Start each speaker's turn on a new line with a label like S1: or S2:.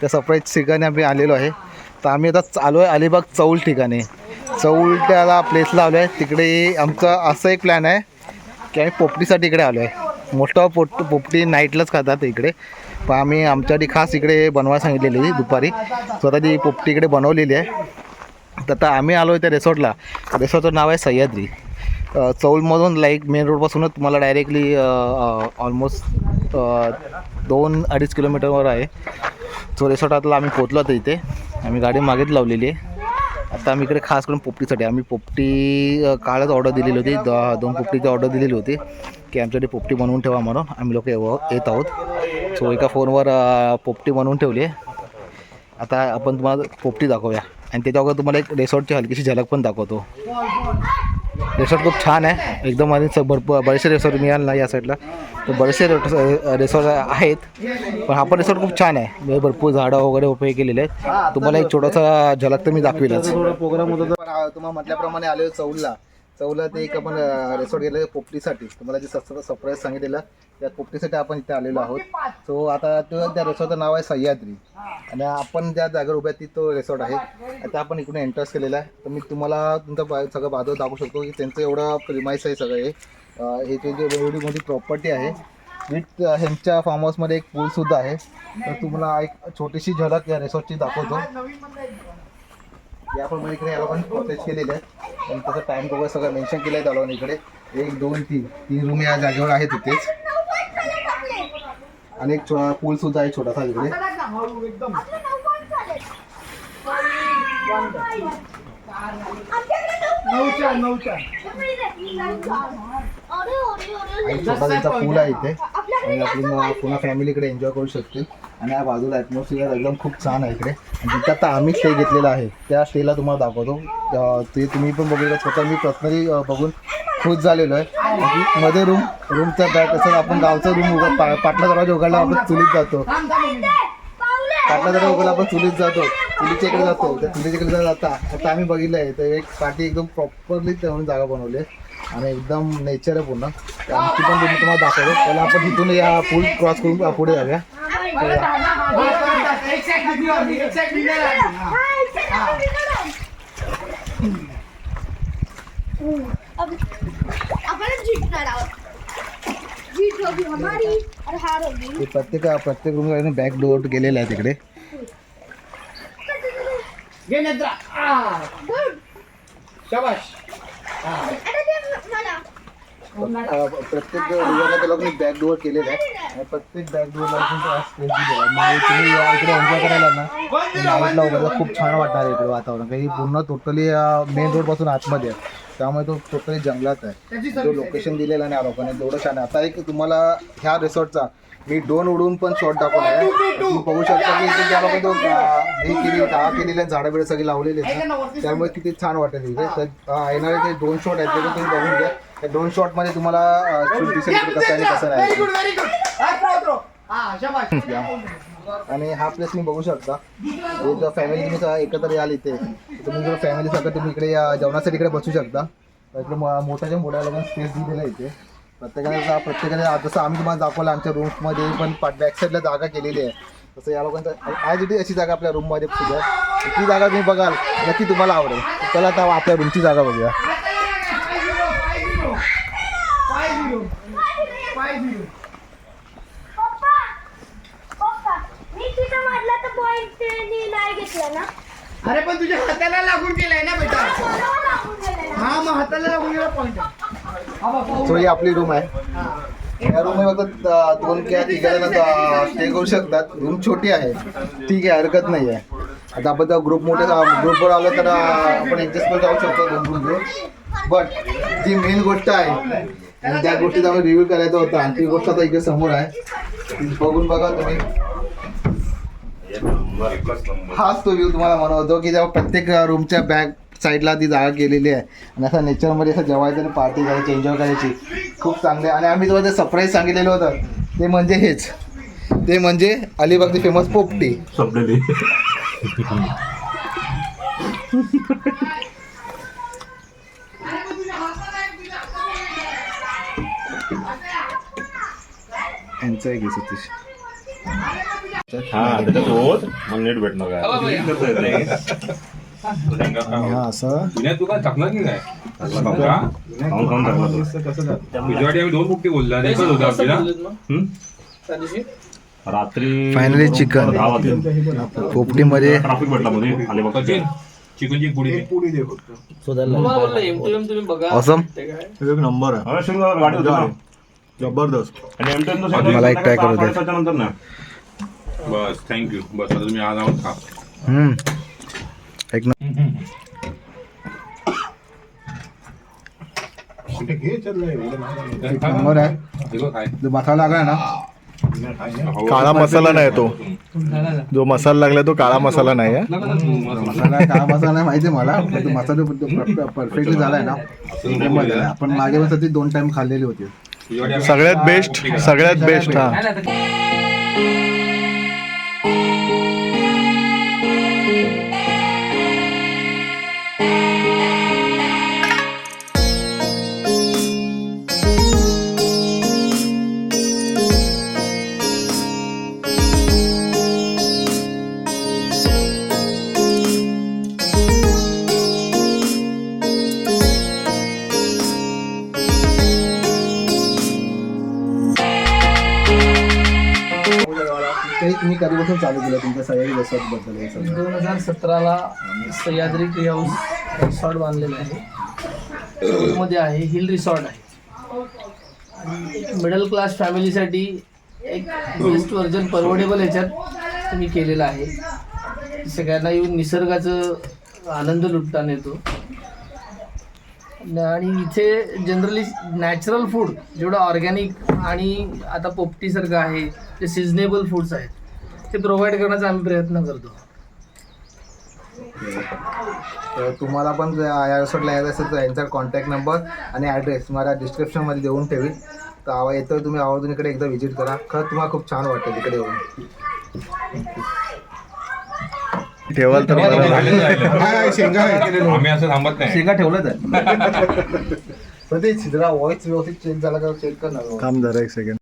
S1: त्या सरप्राईज ठिकाणी आम्ही आलेलो आहे. तर आम्ही आता चालू आहे अलिबाग चौल ठिकाणी. चौल त्याला प्लेसला आलो आहे तिकडे आमचा असं एक प्लॅन आहे की आम्ही पोपटीसाठी इकडे आलो आहे मोठं पोट पोपटी नाईटलाच खातात इकडे. पण आम्ही आमच्यासाठी खास इकडे बनवायला सांगितलेली दुपारी. स्वतः ती पोपटी इकडे बनवलेली आहे. तर आता आम्ही आलो आहे त्या रिसॉर्टला रिसॉर्टचं नाव आहे सह्याद्री. चौलमधून लाईक मेन रोडपासूनच तुम्हाला डायरेक्टली ऑलमोस्ट दोन अडीच किलोमीटरवर आहे. सो रिसॉर्टातला आम्ही पोचलो होतो इथे. आम्ही गाडी मागेच लावलेली आहे. आता आम्ही इकडे खास करून पोपटीसाठी आम्ही पोपटी काळच कालच ऑर्डर दिलेली होती. द दोन पोपटीची ऑर्डर दिलेली होती. की आमच्यासाठी पोपटी बनवून ठेवा म्हणून आम्ही लोक येत आहोत. सो एका फोनवर पोपटी बनवून ठेवली आहे. आता आपण तुम्हाला पोपटी दाखवूया. आणि त्याच्या अगोदर तुम्हाला एक रिसॉर्टची हलकीशी झलक पण दाखवतो. रिसॉर्ट खूप छान आहे. एकदम आणि भरपूर बरेचसे रिसॉर्ट मिळाल ना या साईडला तर बरेचसे रिसॉर्ट आहेत. पण हा पण रिसॉर्ट खूप छान आहे. म्हणजे भरपूर झाडं वगैरे उभे केलेले आहेत. तुम्हाला एक छोटासा झलक तर मी दाखवेलच. प्रोग्राम होता तुम्हाला म्हटल्याप्रमाणे आले चौलला. चौला ते एक आपण रिसॉर्ट गेले पोपटीसाठी. तुम्हाला जे सरप्राईज सांगितलेलं त्या पोपटीसाठी आपण इथे आलेलो आहोत. सो आता तो त्या रिसॉर्टचं नाव आहे सह्याद्री. आणि आपण ज्या जागेवर उभ्या ती तो रिसॉर्ट आहे. आता आपण इकडून एंटर्स केलेला आहे. तर मी तुम्हाला तुमचं बा- सगळं बाजू दाखवू शकतो की त्यांचं एवढं प्रिमाईस आहे सगळं हे. हे ते जे एवढी मोठी प्रॉपर्टी आहे विथ ह्यांच्या फार्म हाऊसमध्ये एक पूलसुद्धा आहे. तर तुम्हाला एक छोटीशी झलक या रिसॉर्टची दाखवतो. याप्रमाणे इकडे या लोकांनी प्रोसेस केलेले आहे. आणि त्याचा टाइम वगैरे सगळं मेन्शन केलं आहे त्या इकडे. एक दोन तीन. तीन रूम या जागेवर आहेत तिथेच आणि एक छो पूल सुद्धा आहे छोटासा इकडे. पूल आहे इथे. आणि आपली पूर्ण पुन्हा फॅमिली इकडे एन्जॉय करू शकते आणि या बाजूला ॲटमॉस्फिअर एकदम खूप छान आहे इकडे. आणि तिथे आता आम्ही स्टे घेतलेला आहे. त्या स्टेला तुम्हाला दाखवतो. ते तुम्ही पण बघू स्वतः मी पर्सनली बघून खुश झालेलो आहे. मध्ये रूम रूमचा बॅग कसं आपण गावचा रूम उघड पा पाटला दरवाजा उघडला आपण चुलीत जातो. पाटला दरवाजा उघडला आपण चुलीत जातो. चुलीच्या इकडे जातो. त्या चुलीच्या इकडे जाता आता आम्ही बघितलं आहे तर एक पाठी एकदम प्रॉपरली त्यावरून जागा बनवली आहे. आणि एकदम नेचर आहे पूर्ण. तर आमची पण तुम्ही तुम्हाला दाखवतो. पहिला आपण तिथून या पूल क्रॉस करून पुढे जाऊया. तर या.
S2: अपन जीतणार आहोत जीत होगी हमारी और हार होगी
S1: ते प्रत्येक प्रत्येक रूम बॅक डोअर गेलेलं आहे तिकडे.
S2: गुड
S3: शाबाश
S2: आता ते मला
S1: अ, प्रत्येक डोअरला त्या लोकांनी बॅक डोअर केलेलं आहे. आणि प्रत्येक बॅक डोअरला स्पेस दिलेला आहे? तुम्ही या इकडे एन्जॉय करायला ना नाईटला वगैरे खूप छान वाटणार आहे इकडे वातावरण. काही पूर्ण टोटली मेन रोडपासून आतमध्ये आहे. त्यामुळे तो टोटली जंगलात आहे. जो लोकेशन दिलेलं आहे ना लोकांनी तेवढं छान आहे. आता एक तुम्हाला ह्या रिसॉर्टचा मी ड्रोन उडून पण शॉट दाखवला आहे. तुम्ही बघू शकता की त्या तो अ, हे केली दहा केलेले आहेत झाडं बिडं सगळी लावलेली आहेत त्यामुळे किती छान वाटेल इथे तर येणारे ते दोन शॉट आहेत ते तुम्ही बघून घ्या. त्या दोन शॉटमध्ये तुम्हाला दिसेल कसं आहे आणि कसं नाही. आणि हा प्लेस तुम्ही बघू शकता. हे जर फॅमिली तुम्ही एकत्र याल इथे. तुम्ही जर फॅमिली सगळं तुम्ही इकडे या जेवणासाठी इकडे बसू शकता. इकडे मोठ्याच्या मोठ्या लोकांना स्पेस दिलेला इथे. प्रत्येकाने प्रत्येकाने जसं आम्ही तुम्हाला दाखवलं आमच्या रूम्समध्ये पण बॅक साईडला जागा केलेली आहे. तसं या लोकांचं ॲज इथे अशी जागा आपल्या रूममध्ये सुद्धा ती जागा तुम्ही बघाल नक्की तुम्हाला आवडेल. चला आता आपल्या रूमची जागा बघूया
S2: पप्पा पप्पा मी तिथं मारला तर पॉइंट नाही घेतला ना
S3: अरे पण तुझ्या हाताला लागून गेलाय ना बेटा. हा मग हाताला लागून गेला पॉईंट
S1: सो ही आपली रूम आहे. या रूम फक्त अं, दोन किंवा तिघ जण स्टे करू शकतात. रूम छोटी आहे. ठीक आहे हरकत नाही आहे. आता आपण त्या ग्रुप मोठे ग्रुपवर आलो तर आपण ऍडजस्ट पण जाऊ शकतो दोन रूम घेऊन बट जी मेन गोष्ट आहे आणि त्या गोष्टीचा आम्ही रिव्ह्यू करायचा होता. आणि ती गोष्ट आता इकडे समोर आहे. बघून बघा तुम्ही. हाच तो व्ह्यू तुम्हाला म्हणवतो की जेव्हा प्रत्येक रूमच्या बॅक साईडला ती जागा केलेली आहे. आणि असं नेचरमध्ये असं जेवायचं आणि पार्टी करायची एन्जॉय करायची खूप चांगले आणि आम्ही तुम्हाला जे सरप्राईज सांगितलेलं होतं ते म्हणजे हेच. ते म्हणजे अलिबागची फेमस पोपटी. यांचं आहे की सतीश.
S4: हा त्याच्यात रोज मग नीट भेटणार काय करता येत नाही.
S1: हा असं?
S5: पुण्यात तू काय टाकणार की काय का?
S4: खाऊन खाऊन टाकला तो.
S5: तुझ्यासाठी आम्ही दोन बुकटी बोलला एकच होतं आपल्याला.
S4: हम्म? रात्री
S1: पोपटीमध्ये
S4: ट्राफिक भेटला मध्ये. आले बघ.
S5: सचिन चिकनची एक पुडी दे.
S6: एक नंबर आहे.
S4: गाडी होती
S6: जबरदस्त.
S4: आणि
S1: मला एक try करू दे.
S5: बस थँक्यू बस आता तुम्ही आज आहोत खा
S1: हम्म. एक न- एक नंबर आहे.
S5: देखो काय
S1: जो मसाला लागला ना
S6: काळा मसाला नाही तो. जो मसाला लागला तो काळा मसाला नाही आहे.
S1: मसाला. काळा मसाला नाही माहिती आहे मला. पण तो मसाला परफेक्टली झालाय ना. एकदम आहे. आपण मागे पण ती दोन टाइम खाल्लेली होती.
S6: सगळ्यात बेस्ट सगळ्यात बेस्ट हा.
S1: तुम्ही कधीपासून चालू केलं तुमच्या सह्याद्री रिसॉर्टबद्दल
S7: दोन हजार सतराला सह्याद्री ट्री हाऊस रिसॉर्ट बांधलेलं आहे. मध्ये आहे हिल रिसॉर्ट आहे. मिडल क्लास फॅमिलीसाठी एक बेस्ट व्हर्जन परवडेबल ह्याच्यात मी केलेलं आहे. सगळ्यांना येऊन निसर्गाचं आनंद लुटताना येतो. आणि इथे जनरली नॅचरल फूड जेवढं ऑर्गॅनिक आणि आता पोपटीसारखं आहे ते सिजनेबल फूड्स आहेत. ते प्रोव्हाइड करण्याचा आम्ही प्रयत्न करतो.
S1: तर तुम्हाला पण जर या रिसॉर्टला यायचं असेल तर यांचा कॉन्टॅक्ट नंबर आणि ॲड्रेस तुम्हाला डिस्क्रिप्शनमध्ये देऊन ठेवील तर आवा येतो तुम्ही आवर्जून इकडे एकदा व्हिजिट करा. खरंच तुम्हाला खूप छान वाटेल इकडे येऊन.
S6: ठेवाल तर शेंगा आहे.
S5: आम्ही असं थांबत नाही.
S1: शेंगा ठेवलं तर पण ते जरा वॉइस व्यवस्थित चेक झाला का चेक कर ना
S6: थांब जरा एक सेकंड